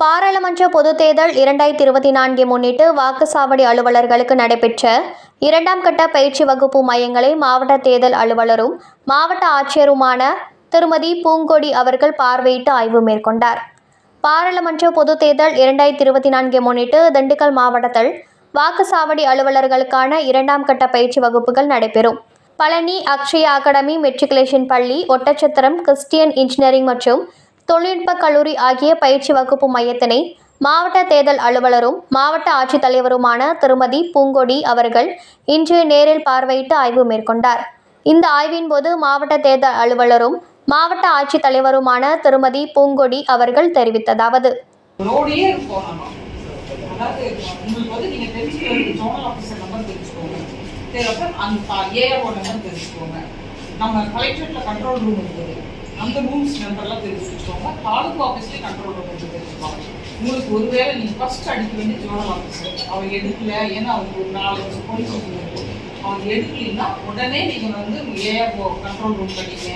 பாராளுமன்ற பொதுத் தேர்தல் இரண்டாயிரத்தி இருபத்தி நான்கை முன்னிட்டு வாக்குச்சாவடி அலுவலர்களுக்கு நடைபெற்ற இரண்டாம் கட்ட பயிற்சி வகுப்பு மையங்களை மாவட்ட தேர்தல் அலுவலரும் மாவட்ட ஆட்சியருமான திருமதி பூங்கொடி அவர்கள் பார்வையிட்டு ஆய்வு மேற்கொண்டார். பாராளுமன்ற பொதுத் தேர்தல் இரண்டாயிரத்தி இருபத்தி நான்கை முன்னிட்டு திண்டுக்கல் மாவட்டத்தில் வாக்குச்சாவடி அலுவலர்களுக்கான இரண்டாம் கட்ட பயிற்சி வகுப்புகள் நடைபெறும். பழனி அக்ஷயா அகாடமி மெட்ரிகுலேஷன் பள்ளி ஒட்டச்சத்திரம் கிறிஸ்டியன் இன்ஜினியரிங் மற்றும் தொழில்நுட்ப கல்லூரி ஆகிய பயிற்சி வகுப்பு மையத்தினை மாவட்ட தேர்தல் அலுவலரும் மாவட்ட ஆட்சித்தலைவருமான திருமதி பூங்கொடி அவர்கள் இன்று நேரில் பார்வையிட்டு ஆய்வு மேற்கொண்டார். இந்த ஆய்வின் போது மாவட்ட தேர்தல் அலுவலரும் மாவட்ட ஆட்சித்தலைவருமான திருமதி பூங்கொடி அவர்கள் தெரிவித்ததாவது. நம்ம நம்ம கலெக்டரேட்ல கண்ட்ரோல் ரூம் இருக்குது. அந்த ரூம்ஸ் நம்பர்லாம் தெரிஞ்சு வச்சுக்கோங்க தாலுகா ஆஃபீஸ்லேயே கண்ட்ரோல் ரூம் இருக்குது தெரிஞ்சுக்கோங்க உங்களுக்கு ஒருவேளை நீங்கள் ஃபர்ஸ்ட் அடிக்க வேண்டிய ஜோனல் ஆஃபீஸர் அவர் எடுக்கல ஏன்னா அவங்க ஒரு நாலு வருஷம் போலீஸ் இருக்கு அவங்க எடுக்கலைன்னா உடனே நீங்கள் வந்து ஏஆர்ஓ கண்ட்ரோல் ரூம் படிங்க.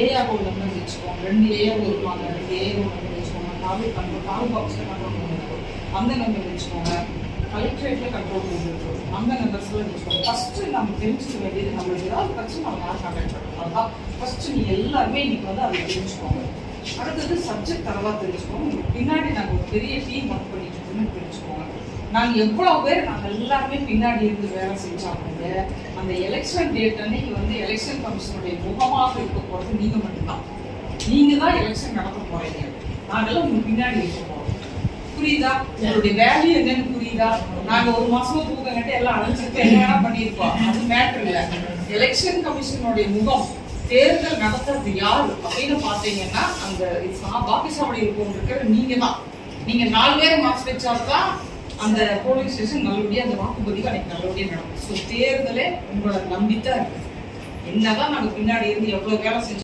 ஏஆர்ஓ நம்பர் வச்சுக்கோங்க. ரெண்டு ஏஆர்ஓ இருப்பாங்க ரெண்டு ஏஆர்ஓ நம்பர் வச்சுக்கோங்க. தாலுகா கண்ட்ரோல் தாலுக் ஆஃபீஸில் கண்ட்ரோல் ரூம் இருக்கும் அந்த நம்பர் வச்சுக்கோங்க. கலெக்டரேட்ல கண்ட்ரோல் பண்ணிருக்கோம் அந்த நம்பர்ஸ்ல வச்சுக்கோங்க ஃபர்ஸ்ட் நம்ம தெரிஞ்சுக்க வேண்டியது நம்மளுக்கு ஏதாவது பிரச்சனை நம்ம யார் கான்டாக்ட் பண்ணுறோம் அதுதான் ஃபர்ஸ்ட் நீ எல்லாருமே இன்னைக்கு வந்து அதை தெரிஞ்சுக்கோங்க. அடுத்தது சப்ஜெக்ட் தரவா தெரிஞ்சுக்கோங்க. உங்களுக்கு பின்னாடி நாங்கள் ஒரு பெரிய டீம் ஒர்க் பண்ணிட்டு இருக்கோம்னு தெரிஞ்சுக்கோங்க. நாங்கள் எவ்வளோ பேர் நாங்கள் எல்லாருமே பின்னாடி இருந்து வேலை செஞ்சாங்க அந்த எலெக்ஷன் டேட் அன்னைக்கு வந்து எலெக்ஷன் கமிஷனுடைய முகமாக இருக்க போகிறது நீங்கள் மட்டும்தான். நீங்கள் தான் எலெக்ஷன் நடத்த போகிறீங்க நாங்கள்லாம் உங்களுக்கு பின்னாடி இருக்க போகிறோம் புரியுதா? உங்களுடைய வேல்யூ என்னன்னு புரியுதா நாங்க ஒரு மாசமா தூக்கம் கட்டி எல்லாம் அழைச்சிட்டு என்ன வேணா பண்ணியிருப்போம் அது மேட்டர் இல்ல எலெக்ஷன் கமிஷனுடைய முகம் தேர்தல் நடத்துறது யார் அப்படின்னு பாத்தீங்கன்னா அந்த பாகிஸ்தானுடைய இருக்கும் இருக்கிற நீங்க தான் நீங்க நாலு பேர் மார்க்ஸ் வச்சால்தான் அந்த போலிங் ஸ்டேஷன் நல்லபடியா அந்த வாக்குப்பதிவு அன்னைக்கு நல்லபடியா நடக்கும் ஸோ தேர்தலே உங்களை நம்பித்தான் இருக்கு என்னதான் நாங்க பின்னாடி இருந்து எவ்வளவு வேலை செஞ்சு